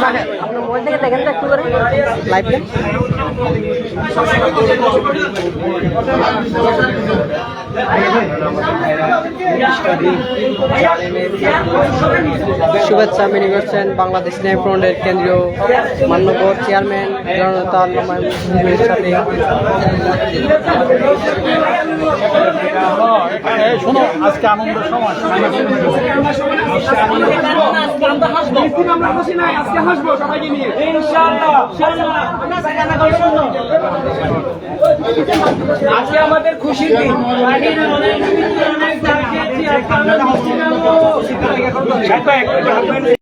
Mobile শুভেচ্ছা mini করছেন বাংলাদেশ ন্যায় ফ্রন্টের কেন্দ্রীয় মান্যবর চেয়ারম্যান জনতা আল্লামা সাথে। শোনো আজকে আনন্দের সময়। আজকে আমাদের খুশির দিন। কেউ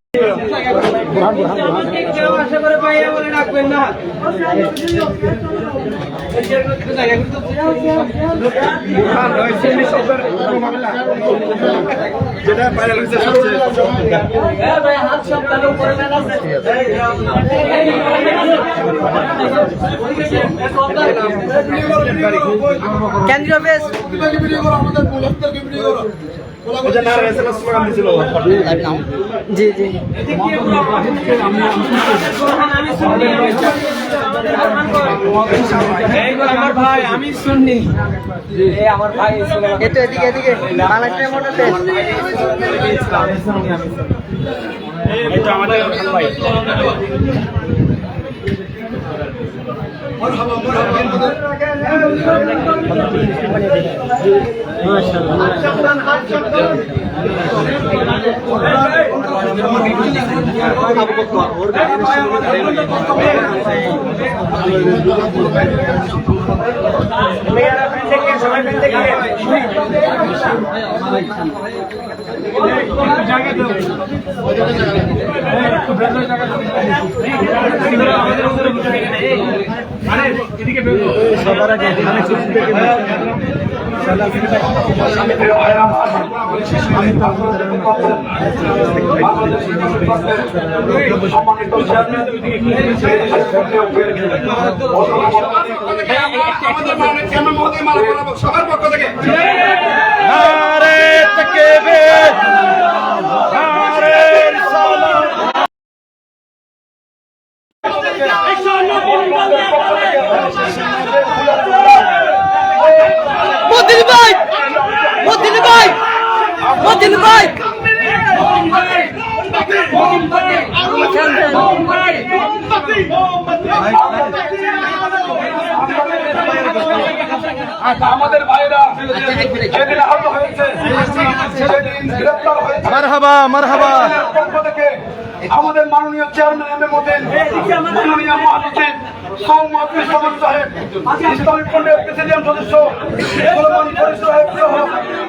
যেটা ভাইরাল হয়েছে হ্যাঁ কেন্দ্রীয় বেশ। ওই জি জি আমার ভাই আমি শুননি আমার ভাই এদিকে এদিকে। ভাই সবার পক্ষ থেকে নারে তাকবীর নারে রিসালাত মতিন ভাই মতিন ভাই মতিন ভাই আমাদের ভাইরা যেদিন আহত হয়েছে সেদিন মারহাবা মারহাবা। আমাদের মাননীয় চেয়ারম্যান এম এ মতিন, মাননীয় মহাসচিব ইসলাম সাহেব, ইসলামিক ফ্রন্টের প্রেসিডেন্ট সদস্য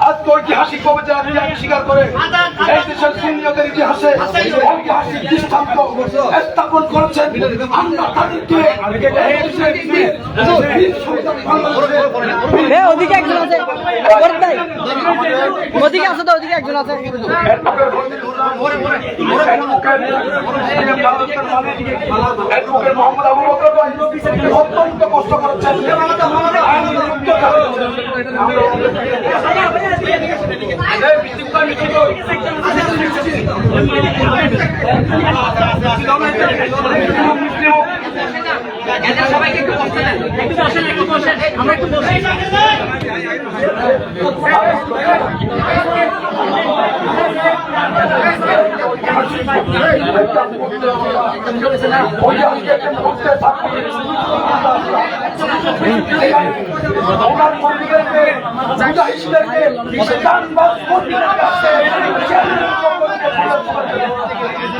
আজকে ঐতিহাসিক কবিতা স্বীকার করে এই দেশের সিনিয়রদের ইতিহাসে ঐতিহাসিক দৃষ্টান্ত স্থাপন করেছেন আমরা তাদেরকে ওদিকে একজন আছে। ওদিকে আছে তো ওদিকে একজন আছে। অত্যন্ত কষ্ট করছেন। মুসলিম হোক ওনার কর্মীদেরকে মুজাহিদদেরকে বিশেষান বা কর্মীদের কাছে ফুলের মালা বসে। যান,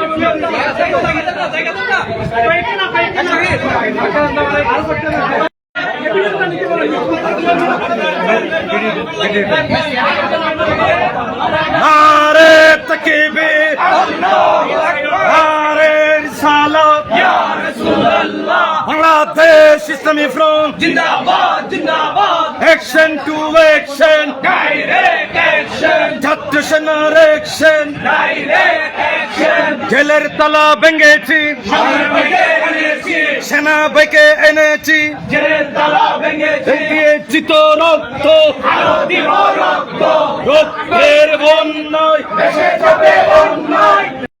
নারে তকবীর নারে রিসালাত বাংলাদেশ ইসলামী ফ্রন্ট। জিন্দাবাদ জিন্দাবাদ। অ্যাকশন টু অ্যাকশন ডাইরেক্ট ছাত্র সেনার অ্যাকশন জেলের তালা ভেঙেছি সেনা বেঁকে এনেছি জেলের দিয়েছি তো রক্ত রক্তের বন্যায়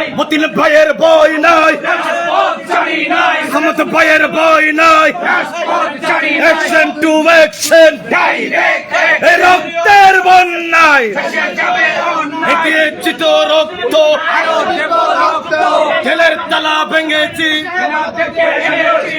চাই মতিন ভাইয়ের বই নাই। নাই সমত ভাইয়ের বই নাই। নাই অ্যাকশন টু অ্যাকশন রক্তের বন্যায়। দেশে যাবে অন্যায় দিয়েছি তো রক্ত। জেলের তালা ভেঙেছি। এনেছি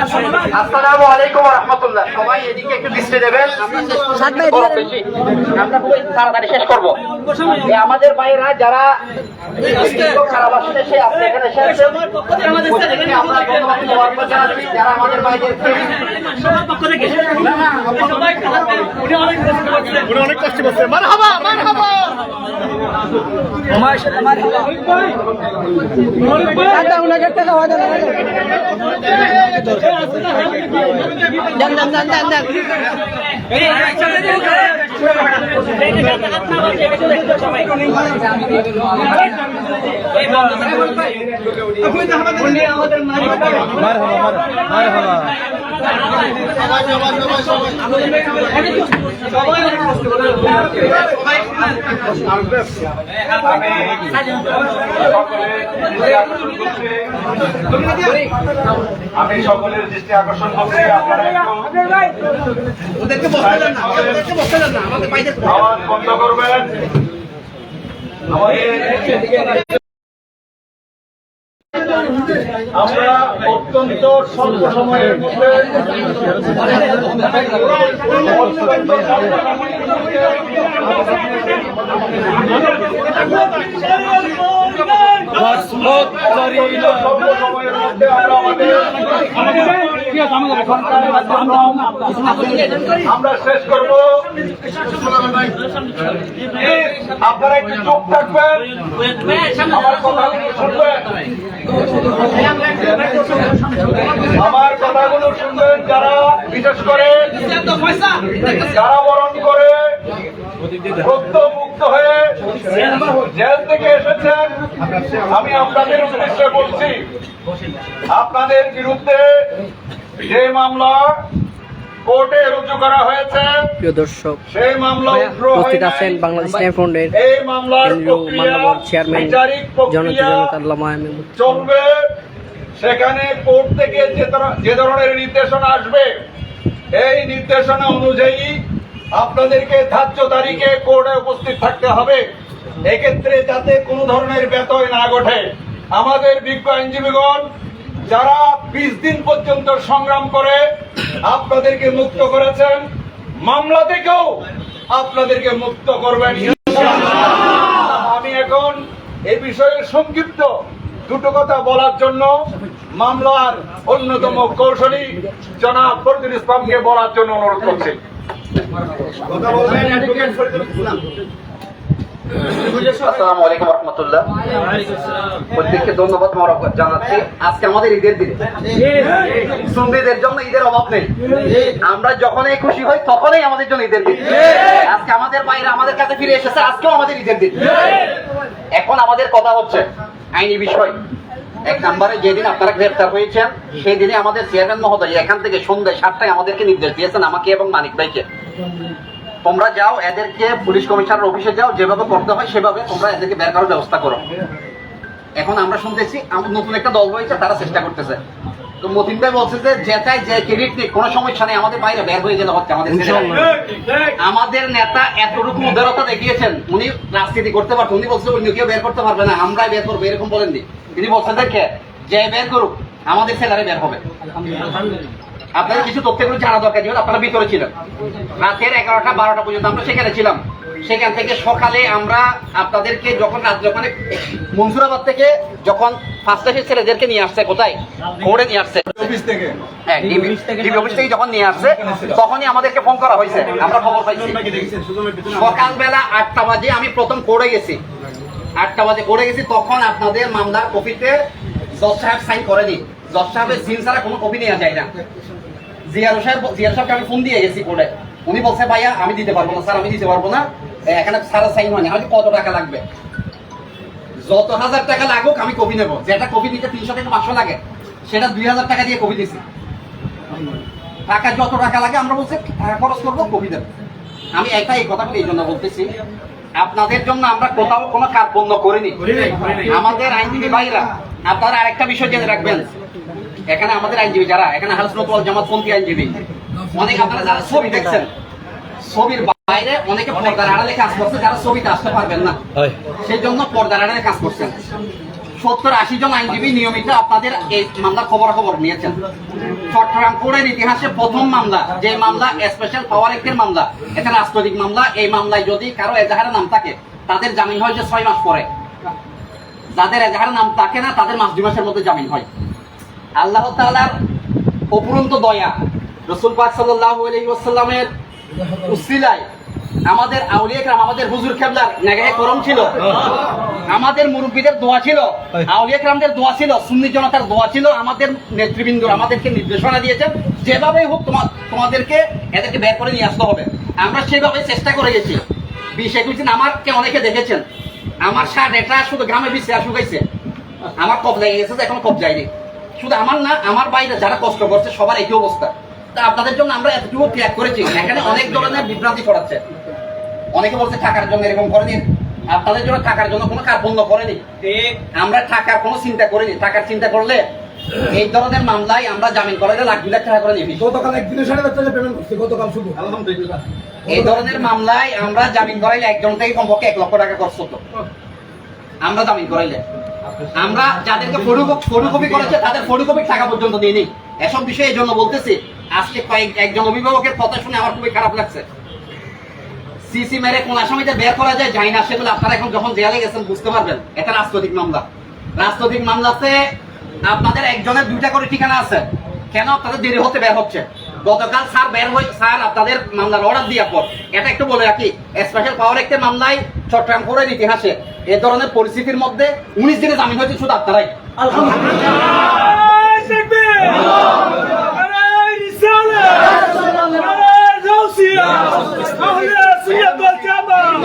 আসসালামু আলাইকুম রহমতুল্লাহ সবাই এদিকে একটু দৃষ্টি দেবেন। আমরা খুবই তাড়াতাড়ি শেষ করব। আমাদের ভাইয়েরা যারা খারাপ আসলে আপনি এখানে এসেছেন প্রত্যেককে আমরা ধন্যবাদ মোবারকবাদ জানাচ্ছি। যারা আমাদের ভাইদেরকে দাদা ওনাকে একটা খাওয়া দেন। আমি সকলের দৃষ্টি আকর্ষণ করছি আপনারা আওয়াজ বন্ধ করবেন। আমরা অত্যন্ত স্বল্প সময়ের মধ্যে রাজপথ করিল স্বল্প সময়ের মধ্যে আমরা শেষ আমার কথাগুলো শুনবেন। আমার কথাগুলো শুনবেন যারা বিশেষ করে যারা বরণ করে মুক্ত হয়ে জেল থেকে এসেছেন। আমি আপনাদের উদ্দেশ্যে বলছি আপনাদের বিরুদ্ধে যে মামলা কোর্টে রুজু করা হয়েছে প্রিয় দর্শক সেই মামলা উপস্থিত আছেন বাংলাদেশ ন্যায় ফ্রন্টের এই মামলার মাননীয় চেয়ারম্যান জনতা জনতা আল্লামা চলবে। সেখানে কোর্ট থেকে যে ধরনের নির্দেশনা আসবে এই নির্দেশনা অনুযায়ী আপনাদেরকে ধার্য তারিখে কোর্টে উপস্থিত থাকতে হবে। এক্ষেত্রে যাতে কোনো ধরনের ব্যতয় না ঘটে। আমাদের বিজ্ঞ আইনজীবীগণ, যারা বিশ দিন পর্যন্ত সংগ্রাম করে, আপনাদেরকে মুক্ত করেছেন। মামলা থেকেও আপনাদেরকে মুক্ত করবেন। আমি এখন এ বিষয়ে সংক্ষিপ্ত দুটো কথা বলার জন্য মামলার অন্যতম কৌশলী জনাব ফরদুল ইসলামকে বলার জন্য অনুরোধ করছি। ঈদের অভাব নেই। আমরা যখনই খুশি হই, তখনই আমাদের জন্য ঈদের দিন। আজকে আমাদের বাইরে আমাদের কাছে ফিরে এসেছে, আজকেও আমাদের ঈদের দিন। এখন আমাদের কথা হচ্ছে আইনি বিষয়। এক নাম্বারে যেদিন আপনারা গ্রেপ্তার হয়েছেন সেই দিনে আমাদের চেয়ারম্যান মহোদয় এখান থেকে সন্ধ্যায় সাতটায় আমাদেরকে নির্দেশ দিয়েছেন, আমাকে এবং মানিক ভাইকে। তোমরা যাও, এদেরকে পুলিশ কমিশনার অফিসে যাও, যেভাবে করতে হয় সেভাবে তোমরা এদেরকে বের করার ব্যবস্থা করো। এখন আমরা শুনতেছি নতুন একটা দল হয়েছে তারা চেষ্টা করতেছে। তো মতিন ভাই বলছে যে যে চাই যে ক্রেডিট নেই কোনো সমস্যা নেই আমাদের বাইরে বের হয়ে গেলে হচ্ছে আমাদের। আমাদের নেতা এতটুকু উদারতা দেখিয়েছেন উনি রাজনীতি করতে পারতেন উনি বলছেন অন্য কেউ বের করতে পারবে না আমরাই বের করব এরকম বলেননি। তিনি বলছেন দেখে যে বের করুক আমাদের ছেলেরা বের হবে। আপনাদের কিছু তথ্যগুলো জানা দরকার যেহেতু আপনারা ভিতরে ছিলেন। রাতের এগারোটা বারোটা পর্যন্ত আমরা সেখানে ছিলাম। সেখান থেকে সকালে আমরা আপনাদেরকে যখন রাত যখন মনসুরাবাদ থেকে যখন ফার্স্ট ছেলেদেরকে নিয়ে আসছে কোথায়? নিয়ে আসছে। অফিস থেকে। হ্যাঁ ডিবি ডিবি অফিস থেকে যখন নিয়ে আসছে তখনই আমাদেরকে ফোন করা হয়েছে। আমরা খবর পাইছি। সকালবেলা আটটা বাজে আমি প্রথম কোর্টে গেছি। আটটা বাজে কোর্টে গেছি তখন আপনাদের মামলার কপিতে জজ সাহেব সাইন করেনি জজ সাহেবের সিন ছাড়া কোনো কপি নেওয়া যায় না। জিয়ারু সাহেব জিয়ারু সাহেবকে আমি ফোন দিয়ে গেছি কোর্টে উনি বলছে ভাইয়া আমি দিতে পারব না স্যার আমি দিতে পারব না। এখানে স্যার সাইন হয়নি। কত টাকা লাগবে? যত হাজার টাকা লাগুক আমি কপি নেব। যেটা কপি নিতে তিনশো থেকে পাঁচশো লাগে সেটা দুই হাজার টাকা দিয়ে কপি দিছি। টাকা যত টাকা লাগে আমরা বলছি টাকা খরচ করব কপি দেবো। আমি একা এই কথাগুলো এই জন্য বলতেছি। আপনাদের জন্য আমরা কোথাও কোনো কার্পণ্য করিনি। আমাদের আইনজীবী ভাইরা আপনারা আরেকটা বিষয় জেনে রাখবেন। এখানে আমাদের আইনজীবী যারা এখানে হালসনত জামাতপন্থী আইনজীবী। অনেক আপনারা যারা ছবি দেখছেন ছবির বাইরে অনেকে পর্দার আড়ালে কাজ করছে যারা ছবিতে আসতে পারবেন না। সেই জন্য পর্দার আড়ালে কাজ করছেন। সত্তর আশি জন আইনজীবী নিয়মিত আপনাদের এই মামলার খবরাখবর নিয়েছেন। ইতিহাসে প্রথম মামলা যে মামলা স্পেশাল পাওয়ার অ্যাক্টের মামলা এটা রাষ্ট্রপতিক মামলা। এই মামলায় যদি কারও এজাহারের নাম থাকে তাদের জামিন হয় যে ছয় মাস পরে। যাদের এজাহারের নাম থাকে না তাদের মাস দুই মাসের মধ্যে জামিন হয়। আল্লাহ তাআলার অপুরন্ত দয়া রসুল পাক সাল্লাল্লাহু আলাইহি ওয়াসাল্লামের উসিলায় আমাদের আউলিয়া কেরাম আমাদের হুজুর কেবলার নেগাহে করম ছিল। আমাদের মুরব্বীদের দোয়া ছিল আউলিয়া কেরামদের দোয়া ছিল সুন্নি জনতার দোয়া ছিল আমাদের নেতৃবৃন্দ আমাদেরকে নির্দেশনা দিয়েছে। যেভাবেই হোক তোমার তোমাদেরকে এদেরকে বের করে নিয়ে আসতে হবে। আমরা সেভাবে চেষ্টা করে গেছি। বিশ একুশ দিন আমারকে অনেকে দেখেছেন। আমার সার এটা শুধু গ্রামে বিশ বিশে শুকাইছে আমার কব কবজায় গেছে এখন কব যায়নি শুধু আমার না আমার বাইরে যারা কষ্ট করছে সবার একই অবস্থা। আপনাদের জন্য আমরা এতটুকু ত্যাগ করেছি। এখানে অনেক ধরনের বিভ্রান্তি ছড়াচ্ছে। অনেকে বলছে টাকার জন্য এরকম করেনি। আপনাদের জন্য টাকার জন্য কোনো কার্পণ্য করেনি। আমরা টাকার কোনো চিন্তা করিনি। টাকার চিন্তা করলে এই ধরনের মামলায় আমরা জামিন করালে লাখ দুই লাখ টাকা করে নিবি। গতকাল একদিনে সাড়ে চার টাকা পেমেন্ট করছে গতকাল শুধু। আলহামদুলিল্লাহ। এই ধরনের মামলায় আমরা জামিন করাইলে একজন থেকে কমপক্ষে এক লক্ষ টাকা খরচ হতো। আমরা জামিন করাইলে। আমরা যাদেরকে ফটোকপি করেছে তাদের ফটোকপির টাকা পর্যন্ত দিয়ে নিই এসব বিষয়ে এই জন্য বলতেছি আজকে কয়েক একজন অভিভাবকের কথা শুনে আমার খুবই খারাপ লাগছে। সিসি মেরে কোন আসামিতে বের করা যায়? যায় না সেগুলো আপনারা এখন যখন জেলে গেছেন বুঝতে পারবেন। এটা রাজনৈতিক মামলা। রাজনৈতিক মামলাতে আপনাদের একজনের দুইটা করে ঠিকানা আছে। কেন? আপনাদের দেরি হতে বের হচ্ছে। গতকাল স্যার বের হয়ে স্যার আপনাদের মামলার অর্ডার দেওয়ার পর। এটা একটু বলে রাখি স্পেশাল পাওয়ার একটা মামলায় চট্টগ্রাম কোর্টের ইতিহাসে এ ধরনের পরিস্থিতির মধ্যে উনিশ দিনে জামিন হয়েছে শুধু আপনারাই। নারায় তাকবীর নারায় রিসালাত জিয়া আহলে সুন্নাত ওয়াল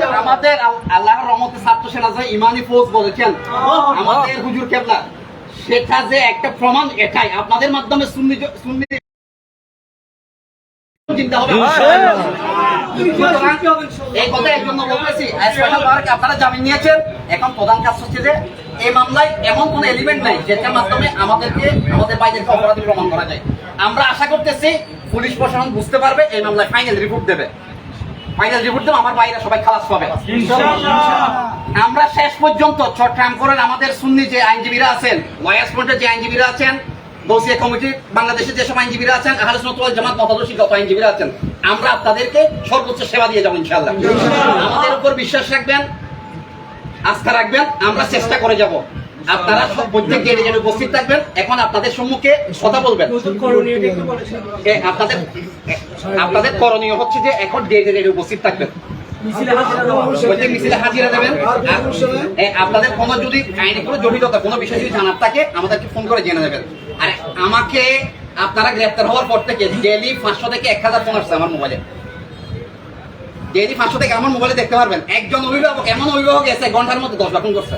জামাত আমাদের আল- আল্লাহর রহমতে ছাত্র সেনা যে ইমানি ফৌজ বলেছেন আমাদের হুজুর কেবলা সেটা যে একটা প্রমাণ এটাই। আপনাদের মাধ্যমে সুন্নি সুন্নি চিন্তা হবে। এই কথা এর জন্য বলতেছি স্পেশাল আপনারা জামিন নিয়েছেন। এখন প্রধান কাজ হচ্ছে যে এই মামলায় এমন কোন এলিমেন্ট নাই যেটার মাধ্যমে আমাদেরকে আমাদের অপরাধী প্রমাণ করা যায়। আমরা আশা করতেছি পুলিশ প্রশাসন বুঝতে পারবে এই মামলায় ফাইনাল রিপোর্ট দেবে। ফাইনাল রিপোর্ট দেবে আমার বাইরে সবাই খালাস পাবে। আমরা শেষ পর্যন্ত চট্টগ্রাম করেন আমাদের সুন্নি যে আইনজীবীরা আছেন লয়ার্স ফ্রন্টের যে আইনজীবীরা আছেন দোষিয়া কমিটি বাংলাদেশের যেসব আইনজীবীরা আছেন আহলে জামাত মতাদর্শী যত আইনজীবীরা আছেন আমরা আপনাদেরকে সর্বোচ্চ সেবা দিয়ে যাব ইনশাআল্লাহ। আমাদের উপর বিশ্বাস রাখবেন আস্থা রাখবেন আমরা চেষ্টা করে যাব। আপনারা প্রত্যেক যেন উপস্থিত থাকবেন। এখন আপনাদের সম্মুখে কথা বলবেন। আপনাদের আপনাদের করণীয় হচ্ছে যে এখন গেটে গেটে উপস্থিত থাকবেন। প্রত্যেক মিছিলে হাজিরা দেবেন। আপনাদের কোনো যদি আইনে কোনো জটিলতা কোনো বিষয় যদি জানার থাকে আমাদেরকে ফোন করে জেনে নেবেন। আর আমাকে আপনারা গ্রেপ্তার হওয়ার পর থেকে ডেলি পাঁচশো থেকে এক হাজার ফোন আসছে আমার মোবাইলে। ডেলি পাঁচশো থেকে আমার মোবাইলে দেখতে পারবেন। একজন অভিভাবক এমন অভিভাবক এসে ঘণ্টার মধ্যে দশ লাখ ফোন করছে।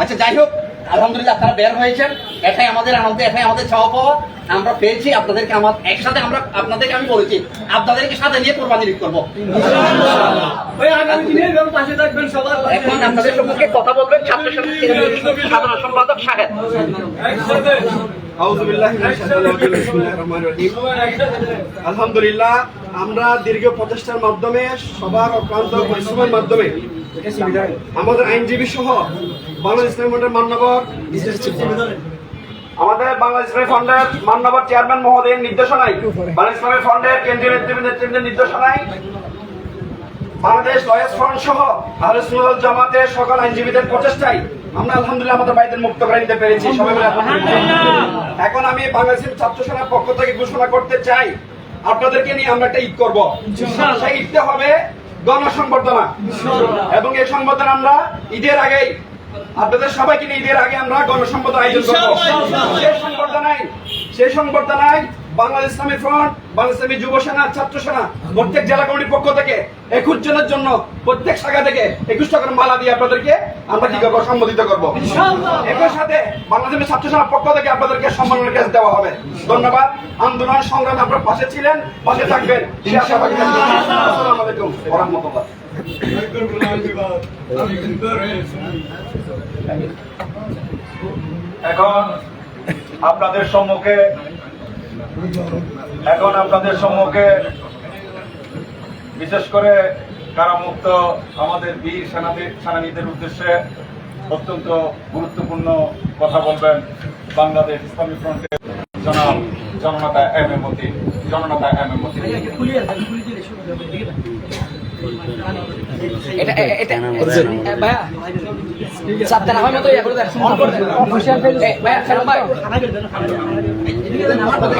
আচ্ছা যাই হোক আলহামদুলিল্লাহ আপনারা বের হয়েছেন। এটাই আমাদের আনন্দ এটাই আমাদের চাওয়া পাওয়া। আমরা পেয়েছি আপনাদেরকে আমার একসাথে আমরা আপনাদেরকে আমি বলেছি আপনাদেরকে সাথে নিয়ে কোরবানি ঈদ করব। এখন আপনাদের সম্মুখে কথা বলবেন ছাত্র সাধারণ সম্পাদক সাহেব। আউযুবিল্লাহি মিনাশ শাইতানির রাজিম। বিসমিল্লাহির রহমানির রহিম। আলহামদুলিল্লাহ আমরা দীর্ঘ প্রচেষ্টার মাধ্যমে সবার অক্লান্ত পরিশ্রমের মাধ্যমে আমাদের আইনজীবী সহ বাংলাদেশ মান্যবর আমাদের বাংলাদেশ ইসলামী ফ্রন্টের মান্যবর চেয়ারম্যান মহোদয়ের নির্দেশনায় বাংলাদেশ ইসলামী ফ্রন্টের কেন্দ্রীয় নেতৃবৃন্দ নেতৃবৃন্দের নির্দেশনায় বাংলাদেশ লয়ার্স ফ্রন্ট সহ আহলে ওয়াল জামাতের সকল আইনজীবীদের প্রচেষ্টায় আমরা আলহামদুলিল্লাহ আমাদের ভাইদের মুক্ত করে নিতে পেরেছি সবাই মিলে এখন আমি বাংলাদেশের ছাত্র সেনার পক্ষ থেকে ঘোষণা করতে চাই আপনাদেরকে নিয়ে আমরা একটা ঈদ করব। সেই ঈদটা হবে গণসংবর্ধনা। এবং এই সংবর্ধনা আমরা ঈদের আগেই আপনাদের সবাইকে নিয়ে ঈদের আগে আমরা গণসংবর্ধনা আয়োজন করব। সেই সংবর্ধনায় সেই সংবর্ধনায় বাংলাদেশ ইসলামী ফ্রন্ট বাংলাদেশ ইসলামী যুব সেনা ছাত্র সেনা প্রত্যেক জেলা কমিটির পক্ষ থেকে একুশ জনের জন্য প্রত্যেক শাখা থেকে একুশ টাকার মালা দিয়ে আপনাদেরকে আমরা কি করব? সম্বোধিত করব। একই সাথে বাংলাদেশের ছাত্র সেনার পক্ষ থেকে আপনাদেরকে সম্মানের কাজ দেওয়া হবে। ধন্যবাদ। আন্দোলন সংগ্রামে আপনার পাশে ছিলেন পাশে থাকবেন। সে আশাবাদী থাকবেন। আসসালামু আলাইকুম। ওয়া রাহমাতুল্লাহ। এখন আপনাদের সম্মুখে, এখন আপনাদের সম্মুখে, বিশেষ করে কারামুক্ত আমাদের বীর সেনাদের সেনানীদের উদ্দেশ্যে অত্যন্ত গুরুত্বপূর্ণ কথা বলবেন বাংলাদেশ ইসলামী ফ্রন্টের জনাব জননেতা এম এম মতি জননেতা এম এম মতি। এটা এটা ভাইয়া সাতটা রাখার মতো ইয়া করে দেন। অফিসিয়াল ভাইয়া খেলো ভাই।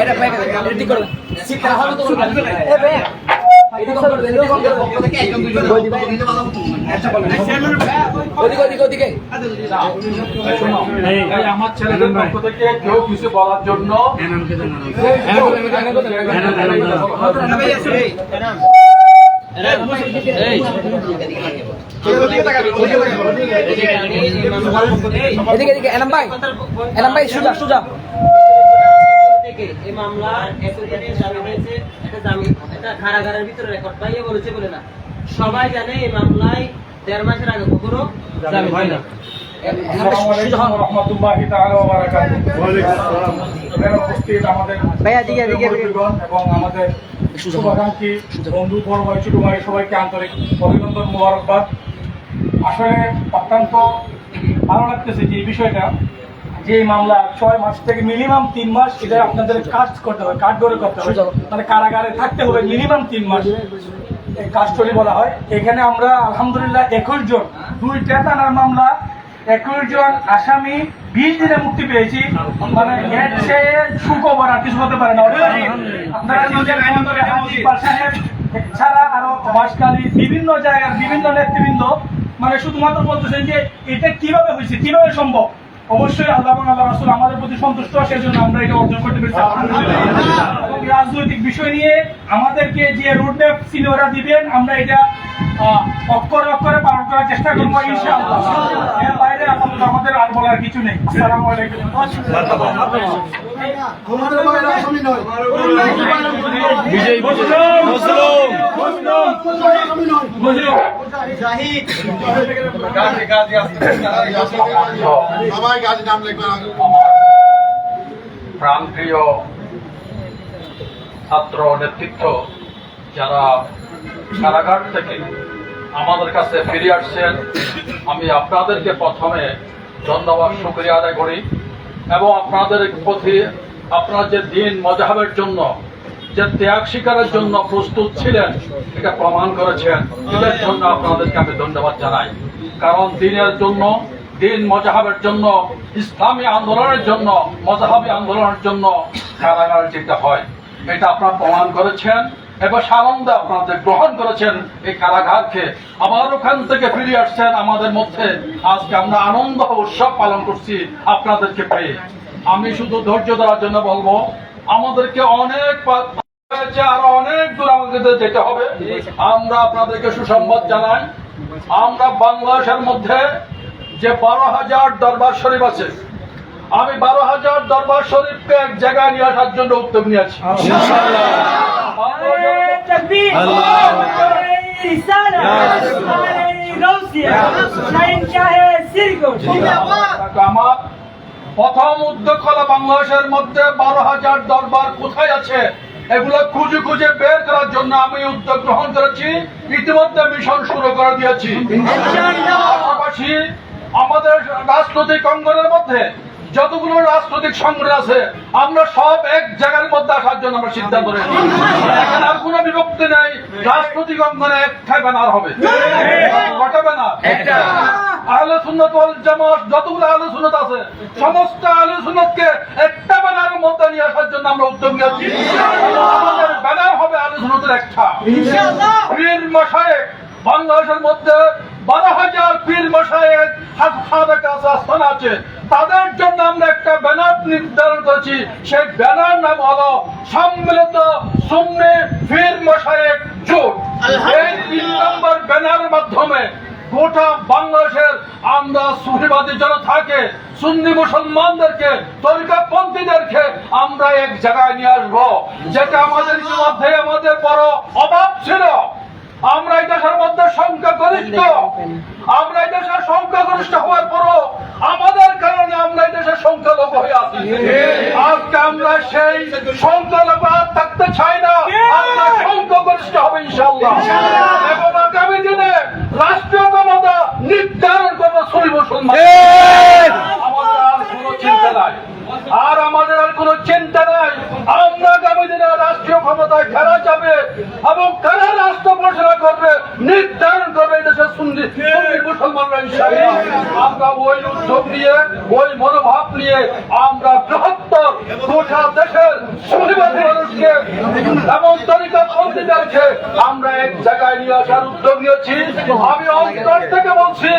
এটা ভাই এটা ঠিক করে সাতটা রাখার মতো এ ভাইয়া পক্ষ থেকে একজন দুজন দিতে ভালো হতো। আচ্ছা বলেন ওদিকে। ওদিকে ওদিকে আমার ছেলেদের পক্ষ থেকে কেউ কিছু বলার জন্য এদিকে এদিকে এনাম ভাই। এনাম ভাই সুজা সুজা। এই মামলা হয়েছে এটা জামিন এটা কারাগারের ভিতরে রেকর্ড পাইয়ে বলেছে বলে না সবাই জানে এই মামলায় দেড় মাসের আগে কখনো জামিন হয় না ভাইয়া। এবং আমাদের শুভাকাঙ্ক্ষী বন্ধু বড় ভাই ছোট ভাই সবাইকে আন্তরিক অভিনন্দন মোবারকবাদ। আসলে অত্যন্ত ভালো লাগতেছে যে এই বিষয়টা যে মামলা ছয় মাস থেকে মিনিমাম তিন মাস এটা আপনাদের কাজ করতে হবে কাঠ করে করতে হবে। মানে কারাগারে থাকতে হবে মিনিমাম তিন মাস। এই কাস্টডি বলা হয়। এখানে আমরা আলহামদুলিল্লাহ একুশ জন দুই থানার মামলা একুশ জন আসামি বিশ দিনে মুক্তি পেয়েছি। মানে সুখবর আর কিছু হতে পারে না। আপনারা আরও বাসকালী বিভিন্ন জায়গার বিভিন্ন নেতৃবৃন্দ মানে শুধুমাত্র বলতেছেন যে এটা কীভাবে হয়েছে, কীভাবে সম্ভব? অবশ্যই আল্লাহ আল্লাহ রাসূল আমাদের প্রতি সন্তুষ্ট সেই জন্য আমরা এটা অর্জন করতে পেরেছি। রাজনৈতিক বিষয় নিয়ে আমাদেরকে যে রোড ম্যাপ সিনিয়ররা দিবেন, আমরা এটা অক্ষরে অক্ষরে পালন করার চেষ্টা করব ইনশাআল্লাহ। এর বাইরে আপাতত আমাদের আর বলার কিছু নেই। আসসালামু আলাইকুম। আমাদের বাইরে আসামি নয় বিজয় মুসলিম আসামি নয় সবাই গাড়ি নাম লিখবেন প্রাণপ্রিয় ছাত্র নেতৃত্ব যারা কারাগার থেকে আমাদের কাছে ফিরে আসছেন। আমি আপনাদেরকে প্রথমে ধন্যবাদ, শুক্রিয়া আদায় করি এবং আপনাদের প্রতি আপনার যে দিন মজাহের জন্য, যে ত্যাগ শিকারের জন্য প্রস্তুত ছিলেন, এটা প্রমাণ করেছেন। এটার জন্য আপনাদেরকে আমি ধন্যবাদ জানাই। কারণ দিনের জন্য, দিন মজাহাবের জন্য, ইসলামী আন্দোলনের জন্য, মজাহাবি আন্দোলনের জন্য কারাগার যেতে হয়। এটা আপনারা প্রমাণ করেছেন। এবং সানন্দে আপনাদের গ্রহণ করেছেন এই কারাগারকে। আবার ওখান থেকে ফিরে আসছেন আমাদের মধ্যে। আজকে আমরা আনন্দ উৎসব পালন করছি আপনাদেরকে পেয়ে। আমি শুধু ধৈর্য দেওয়ার জন্য বলব, আমাদেরকে অনেক আরও অনেক দূর আমাদের যেতে হবে। আমরা আপনাদেরকে সুসংবাদ জানাই, আমরা বাংলাদেশের মধ্যে যে বারো হাজার দরবার শরীফ আছে, আমি বারো হাজার দরবার শরীফকে এক জায়গায় নিয়ে আসার জন্য উদ্যোগ নিয়েছি। প্রথম উদ্যোগ হলো বাংলাদেশের মধ্যে বারো হাজার দরবার কোথায় আছে এগুলো খুঁজে খুঁজে বের করার জন্য আমি উদ্যোগ গ্রহণ করেছি ইতিমধ্যে মিশন শুরু করে দিয়েছি আমাদের রাজনৈতিক অঙ্গনের মধ্যে যতগুলো রাজনৈতিক সংগ্রহ আছে আমরা সব এক জায়গার মধ্যে আসার জন্য আমরা সিদ্ধান্ত নিয়েছি। এখানে আর কোনো বিভক্তি নেই রাজনৈতিক অঙ্গনে একটাই ব্যানার হবে। কটা ব্যানার? আহলে সুন্নত ওয়াল জামাত যতগুলো আহলে সুন্নত আছে সমস্ত আহলে সুন্নতকে একটা ব্যানারের মধ্যে নিয়ে আসার জন্য আমরা উদ্যোগ নিয়েছি। আমাদের ব্যানার হবে আহলে সুন্নতের একটা। পীর মশায়েক বাংলাদেশের মধ্যে বারো হাজার পীর কাছে আস্থান আছে। তাদের জন্য আমরা একটা ব্যানার নির্ধারণ করেছি। সেই ব্যানার নাম হলো সম্মিলিত সুন্নি পীর মশায়েক জোট। এই তিন নম্বর ব্যানারের মাধ্যমে গোটা বাংলাদেশের আমরা সুফিবাদী যারা থাকে সুন্নি মুসলমানদেরকে তরিকাপন্থীদেরকে আমরা এক জায়গায় নিয়ে আসব। যেটা আমাদের মধ্যে আমাদের বড় অভাব ছিল। আমরা এই দেশের মধ্যে সংখ্যাগরিষ্ঠ আমরা এই দেশের সংখ্যাগরিষ্ঠ হওয়ার পরও আমাদের কারণে আমরা এই দেশের সংখ্যালঘু হয়ে আছি। আজকে আমরা সেই সংখ্যালঘু আর থাকতে চাই না। আমরা সংখ্যাগরিষ্ঠ হবে ইনশাল্লাহ এবং আগামী দিনে রাষ্ট্রীয় ক্ষমতা নির্ধারণ করব মুসলমান আমাদের আর কোনো চিন্তা নাই। আর আমাদের আর কোনো চিন্তা নাই। আমরা আগামী দিনে রাষ্ট্রীয় ক্ষমতায় খেলা যাবে এবং কারা রাষ্ট্র পরিচালনা করবে, নির্ধারণ করবে দেশের সুন্নি মুসলমানরা আমরা ওই উদ্যোগ নিয়ে, ওই মনোভাব নিয়ে আমরা বৃহত্তর গোটা দেশের সুনিবাসী মানুষকে এবং তরিকা করতে চাইছে আমরা এক জায়গায় নিয়ে আসার উদ্যোগ নিয়েছি। আমি অন্তর থেকে বলছি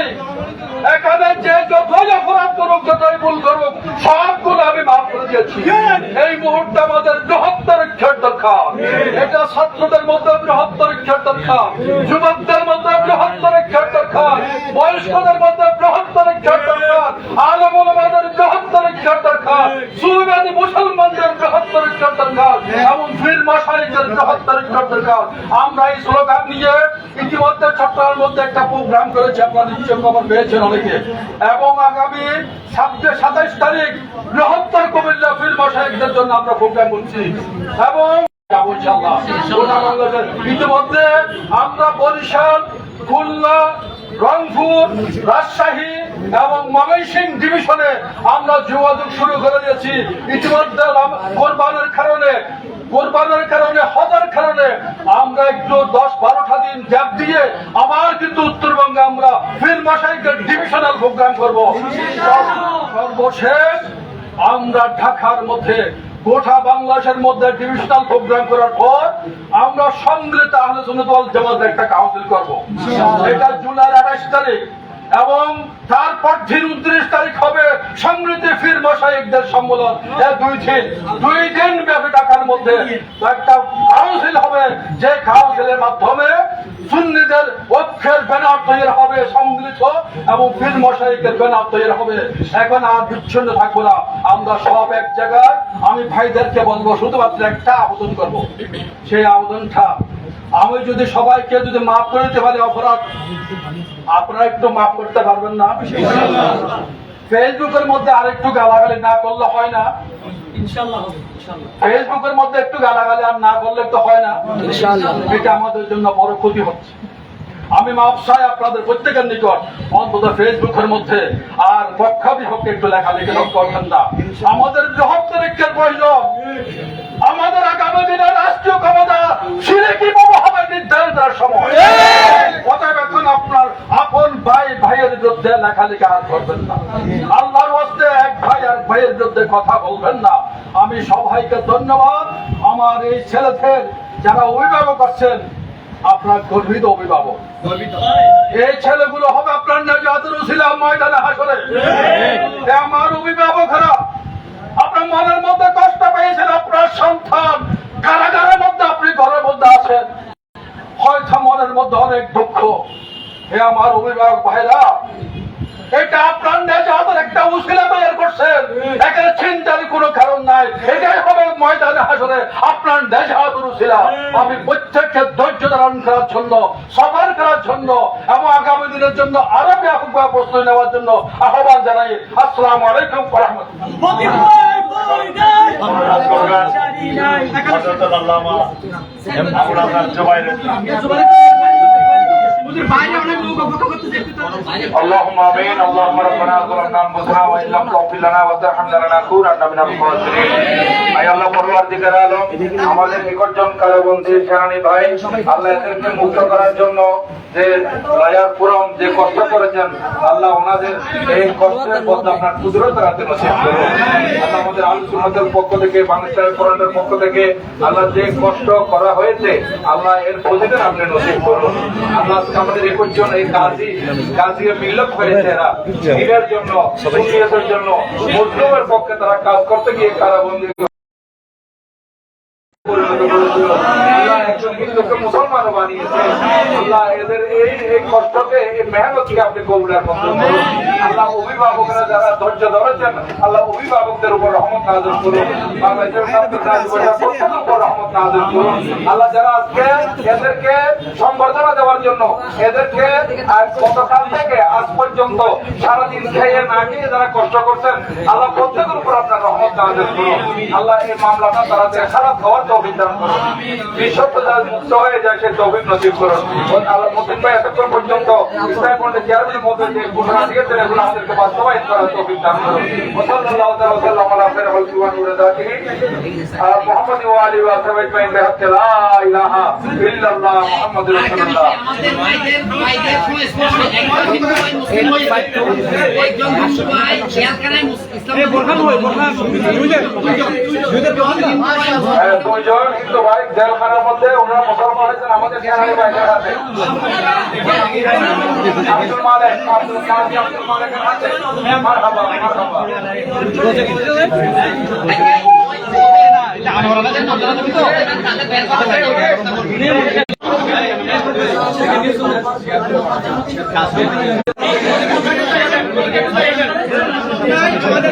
এখানে যে যতই অপরাধ করুক যতই ভুল করুক সবগুলো আমি মাফ করে দিয়েছি। এই মুহূর্তে আমাদের বৃহত্তর ইচ্ছার দরকার এটা ছাত্রদের মধ্যে বৃহত্তর ইচ্ছার দরকার যুবকদের মধ্যে বৃহত্তর ইচ্ছার দরকার। বয়স্কদের মধ্যে বৃহত্তর ইচ্ছার দরকার। আলমদের বৃহত্তর ইচ্ছার দরকার সুবিবাদী মুসলমানদের বৃহত্তর ইচ্ছার দরকার এবং ফির মশাইদের বৃহত্তর ইচ্ছার দরকার। আমরা এই স্লোগান নিয়ে ইতিমধ্যে চট্টগ্রামের মধ্যে একটা প্রোগ্রাম করেছি আপনারা নিশ্চয় খবর পেয়েছেন। অনেকে এবং আগামী ছাব্বিশ, সাতাইশ তারিখ বৃহত্তর কুমিল্লা ফিল্ম মশাইকদের জন্য আমরা প্রোগ্রাম করছি। এবং ইতিমধ্যে আমরা বরিশাল, খুলনা, রংপুর, রাজশাহী এবং ময়মনসিংহ ডিভিশনে আমরা যোগাযোগ শুরু করে দিয়েছি। ইতিমধ্যে কোরবানের কারণে কোরবানের কারণে হজার কারণে আমরা একটু দশ বারোটা দিন গ্যাপ দিয়ে আবার কিন্তু উত্তরবঙ্গে আমরা ফির মাসাইকের ডিভিশনাল প্রোগ্রাম করব। সর্বশেষ আমরা ঢাকার মধ্যে গোটা বাংলাদেশের মধ্যে ডিভিশনাল প্রোগ্রাম করার পর আমরা সম্মিলিত আহলে সুন্নাত ওয়াল জামাতের একটা কাউন্সিল করব। এটা জুলাই আঠাশ তারিখ। এবং তারপর দিন উনত্রিশ তারিখ হবে সমৃদ্ধি ফির মশাইকদের সম্মেলন। দুই দিন দুই দিন ব্যাপী টাকার মধ্যে একটা কাউন্সিল হবে, যে কাউন্সিলের মাধ্যমে সুন্নিদের ঐক্যের ব্যানার তৈরি হবে, সম্মিলিত এবং ফির মশাইকের ব্যানার তৈরি হবে। এখন আর বিচ্ছিন্ন থাকব না। আমরা সব এক জায়গায়, আমি ভাইদেরকে বলব, শুধুমাত্র একটা আবেদন করব। সেই আবেদনটা আমি যদি সবাইকে যদি মাফ করে দিতে পারি অপরাধ আপনারা একটু মাফ করতে পারবেন না? ফেসবুকের মধ্যে আরেকটু গালাগালি না করলে হয় না। ফেসবুকের মধ্যে একটু গালাগালি আর না করলে তো হয় না। এটা আমাদের জন্য বড় ক্ষতি হচ্ছে। আমি মাপ চাই আপনাদের প্রত্যেকের নিকট অন্তত ফেসবুকের মধ্যে আর পক্ষা বিপক্ষে একটু লেখালেখি করবেন না আমাদের বৃহৎ তারিখের প্রয়োজন আমাদের আগামী দিনের রাষ্ট্রীয় ক্ষমতা হবে নির্ধারণ করার সময় অতএব এখন আপনার আপন ভাই ভাইয়ের বিরুদ্ধে লেখালেখি আর করবেন না। আল্লাহর হস্তে এক ভাই আর ভাইয়ের বিরুদ্ধে কথা বলবেন না। আমি সবাইকে ধন্যবাদ। আমার এই ছেলেদের যারা অভিভাবক আছেন আপনার গর্বিত অভিভাবক। এই ছেলেগুলো হবে আপনার নাজাতের উসিলা ময়দানে হাসরে। আমার অভিভাবকরা আপনার মনের মধ্যে কষ্ট পেয়েছেন আপনার সন্তান। কারাগারের মধ্যে আপনি ঘরের মধ্যে আছেন। হয়তো মনের মধ্যে অনেক দুঃখ। হে আমার অভিভাবক ভাইরা এটা আপনার নেজাতের একটা উসিলা তৈরি করছেন এখানে চিন্তার কোনো কারণ নাই। এটাই হবে ময়দানে হাসরে। আপনার নেজাতের উসিলা আমি প্রত্যেককে ধৈর্য ধারণ করার জন্য সবার করার জন্য এবং আগামী দিনের জন্য আরও ব্যাপকভাবে প্রশ্রয় নেওয়ার জন্য আহ্বান জানাই। আসসালামু আলাইকুম রহমতুল্লাহ। اللهم امين اللهم ربنا ظلمنا انفسنا وان لم تغفر لنا وترحمنا لنكونن من الخاسرين আয় আল্লাহ পরবর্তীকার আলম আমাদের নিকটজন কারাবন্দী সেনানী ভাই আল্লাহ এদেরকে মুক্ত করার জন্য যে রায়ারপুরম যে কষ্ট করেছেন আল্লাহ ওনাদের এই কষ্টের মধ্যে আপনার কুদরত রাখতে নসিব করুন আল্লাহ আমাদের আলোচনাদের পক্ষ থেকে বাংলাদেশের কোরআনের পক্ষ থেকে আল্লাহ যে কষ্ট করা হয়েছে আল্লাহ এর প্রতিদিন আপনি নসিব করুন আল্লাহ আজকে একুশ জন এই কাজী কাজীকে মিল্লত হয়েছে এরা দিনের জন্য সুনিয়তের জন্য মুসলিমের পক্ষে তারা কাজ করতে গিয়ে কারাবন্দী। আল্লাহ যারা আজকে এদেরকে সম্বর্ধনা দেওয়ার জন্য, এদেরকে গতকাল থেকে আজ পর্যন্ত সারাদিন খেয়ে না খেয়ে যারা কষ্ট করছেন, আল্লাহ প্রত্যেকের উপর আপনার রহমত নাজল করুন। আল্লাহ এই মামলাটা তারা খারাপ হওয়ার তৌফিক দান করুন বিশ্বত যারা মুক্ত হয়ে যায় সে তৌফিক নসিব করুন আল্লাহ মতিন ভাই এতক্ষণ পর্যন্ত ইসলাম পন্ডিত চেয়ারম্যানের মধ্যে যে ঘোষণা দিয়েছেন এগুলো আমাদেরকে বাস্তবায়ন করার তৌফিক দান করুন ওসল্লাল্লাহু তাআলা ওয়াসাল্লাম আলা খায়রিল খালকি ওয়া নূরি যাতিহি মুহাম্মদ ওয়া আলিহি ওয়া সাহবিহি আজমাইন বিহাক্কি লা ইলাহা ইল্লাল্লাহ মুহাম্মাদুর রাসূলুল্লাহ। আমাদের ভাইদের ভাইদের সুস্পষ্ট একজন মুসলিম ভাই একজন হিন্দু ভাই শেয়ারখানায় ইসলাম হ্যাঁ, দুইজন। আমাদের সেনানি ভাইদের হাতে। আব্দুল মালিক আব্দুল কাজি আব্দুল মালিকের মারহাবা আমাদের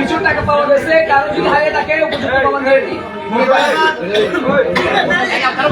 কিছুটা টাকা পাওয়া গেছে কারও যদি হারিয়ে থাকে উপযুক্ত প্রমাণ দিয়ে আপনারা